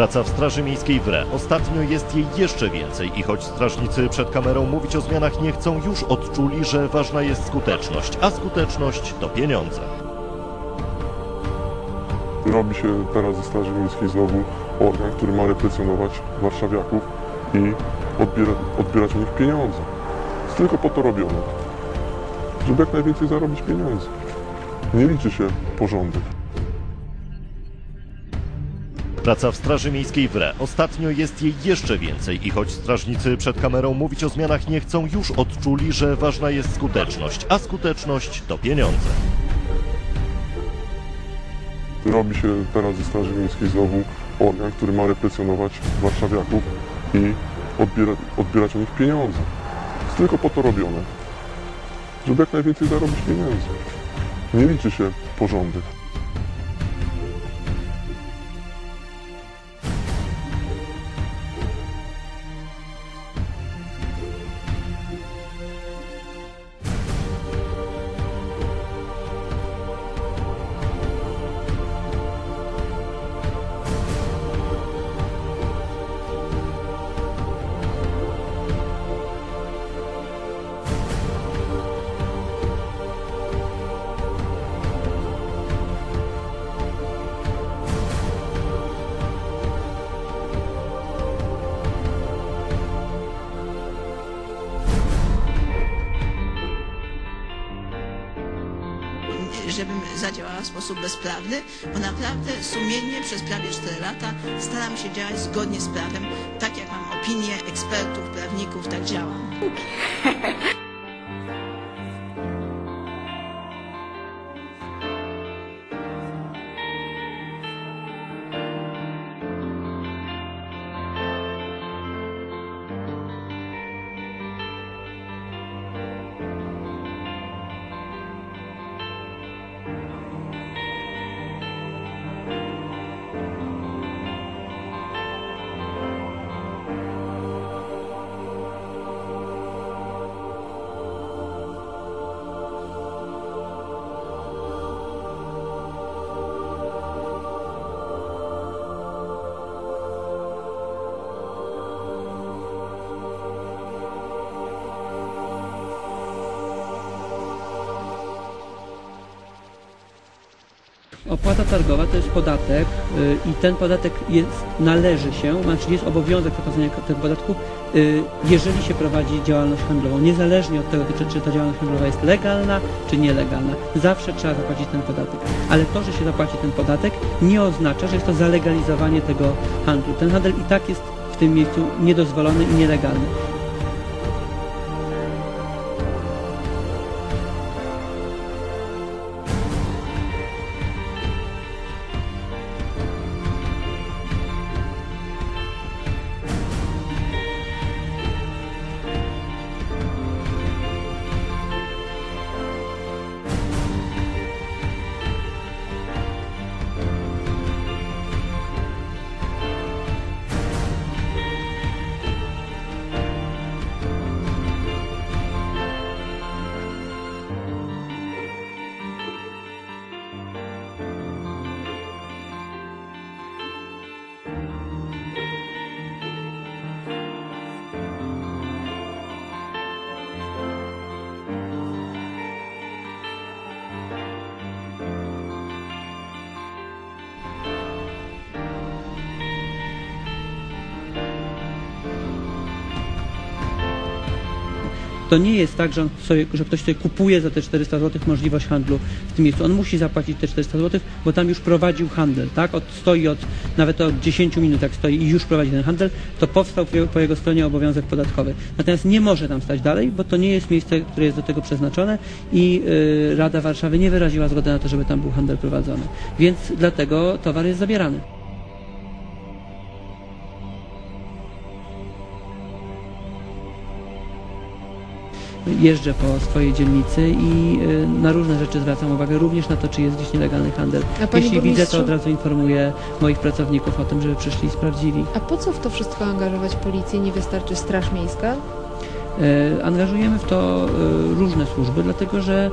Praca w Straży Miejskiej wre. Ostatnio jest jej jeszcze więcej i choć strażnicy przed kamerą mówić o zmianach nie chcą, już odczuli, że ważna jest skuteczność, a skuteczność to pieniądze. Robi się teraz ze Straży Miejskiej znowu organ, który ma represjonować warszawiaków i odbiera, odbierać u nich pieniądze. Tylko po to robione, żeby jak najwięcej zarobić pieniędzy. Nie liczy się porządek. Praca w Straży Miejskiej wre. Ostatnio jest jej jeszcze więcej i choć strażnicy przed kamerą mówić o zmianach nie chcą, już odczuli, że ważna jest skuteczność, a skuteczność to pieniądze. Robi się teraz ze Straży Miejskiej znowu organ, który ma represjonować warszawiaków i odbiera, odbierać u nich pieniądze. Jest tylko po to robione, żeby jak najwięcej zarobić pieniędzy. Nie liczy się porządek. Żebym zadziałała w sposób bezprawny, bo naprawdę sumiennie przez prawie 4 lata staram się działać zgodnie z prawem, tak jak mam opinię ekspertów, prawników, tak działam. Opłata targowa to jest podatek y, i ten podatek jest, należy się, znaczy jest obowiązek zapłacenia tego podatku, y, jeżeli się prowadzi działalność handlową. Niezależnie od tego, czy, czy ta działalność handlowa jest legalna, czy nielegalna. Zawsze trzeba zapłacić ten podatek. Ale to, że się zapłaci ten podatek, nie oznacza, że jest to zalegalizowanie tego handlu. Ten handel i tak jest w tym miejscu niedozwolony i nielegalny. To nie jest tak, że, sobie, że ktoś sobie kupuje za te 400 zł możliwość handlu w tym miejscu. On musi zapłacić te 400 zł, bo tam już prowadził handel, tak? Od, stoi od nawet od 10 minut, jak stoi i już prowadzi ten handel, to powstał po, po jego stronie obowiązek podatkowy. Natomiast nie może tam stać dalej, bo to nie jest miejsce, które jest do tego przeznaczone i y, Rada Warszawy nie wyraziła zgody na to, żeby tam był handel prowadzony. Więc dlatego towar jest zabierany. Jeżdżę po swojej dzielnicy i y, na różne rzeczy zwracam uwagę, również na to, czy jest gdzieś nielegalny handel. Jeśli widzę, to od razu informuję moich pracowników o tym, żeby przyszli i sprawdzili. A po co w to wszystko angażować policję? Nie wystarczy Straż Miejska? E, Angażujemy w to e, różne służby, dlatego że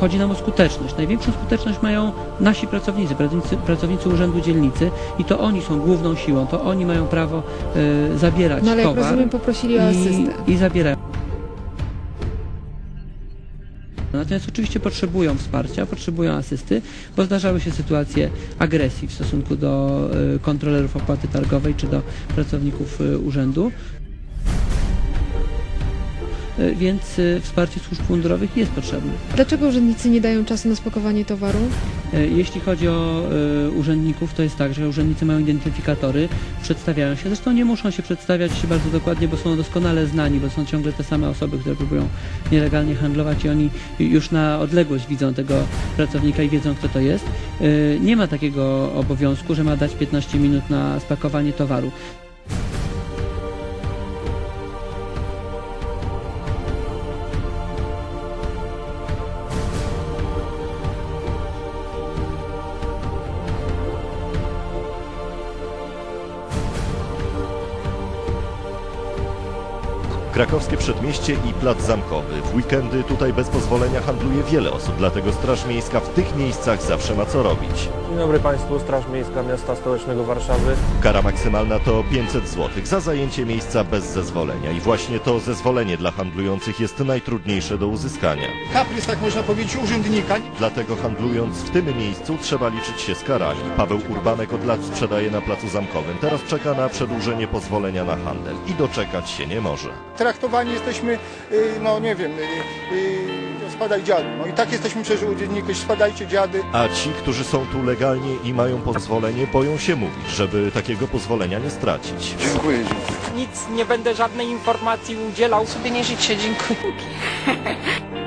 chodzi nam o skuteczność. Największą skuteczność mają nasi pracownicy, pracownicy, pracownicy Urzędu Dzielnicy i to oni są główną siłą, to oni mają prawo zabierać No ale jak towar rozumiem, poprosili o asystę. i, i zabierają. Natomiast oczywiście potrzebują wsparcia, potrzebują asysty, bo zdarzały się sytuacje agresji w stosunku do e, kontrolerów opłaty targowej czy do pracowników e, urzędu. E, Więc e, wsparcie służb mundurowych jest potrzebne. Dlaczego urzędnicy nie dają czasu na spakowanie towaru? E, Jeśli chodzi o urzędników, to jest tak, że urzędnicy mają identyfikatory, przedstawiają się. Zresztą nie muszą się przedstawiać bardzo dokładnie, bo są doskonale znani, bo są ciągle te same osoby, które próbują nielegalnie handlować i oni już na odległość widzą tego pracownika i wiedzą, kto to jest. Nie ma takiego obowiązku, że ma dać 15 minut na spakowanie towaru. Krakowskie Przedmieście i Plac Zamkowy. W weekendy tutaj bez pozwolenia handluje wiele osób, dlatego Straż Miejska w tych miejscach zawsze ma co robić. Dzień dobry Państwu, Straż Miejska Miasta Stołecznego Warszawy. Kara maksymalna to 500 zł za zajęcie miejsca bez zezwolenia i właśnie to zezwolenie dla handlujących jest najtrudniejsze do uzyskania. kaprys, tak można powiedzieć, urzędnika. Dlatego handlując w tym miejscu trzeba liczyć się z karami. Paweł Urbanek od lat sprzedaje na Placu Zamkowym. Teraz czeka na przedłużenie pozwolenia na handel i doczekać się nie może. Traktowani jesteśmy, y, no nie wiem, y, y, spadaj dziady. No i tak jesteśmy przez urzędników, spadajcie dziady. A ci, którzy są tu legalnie i mają pozwolenie, boją się mówić, żeby takiego pozwolenia nie stracić. Dziękuję, dziękuję. nic nie będę żadnej informacji udzielał. sobie nie życie, dziękuję.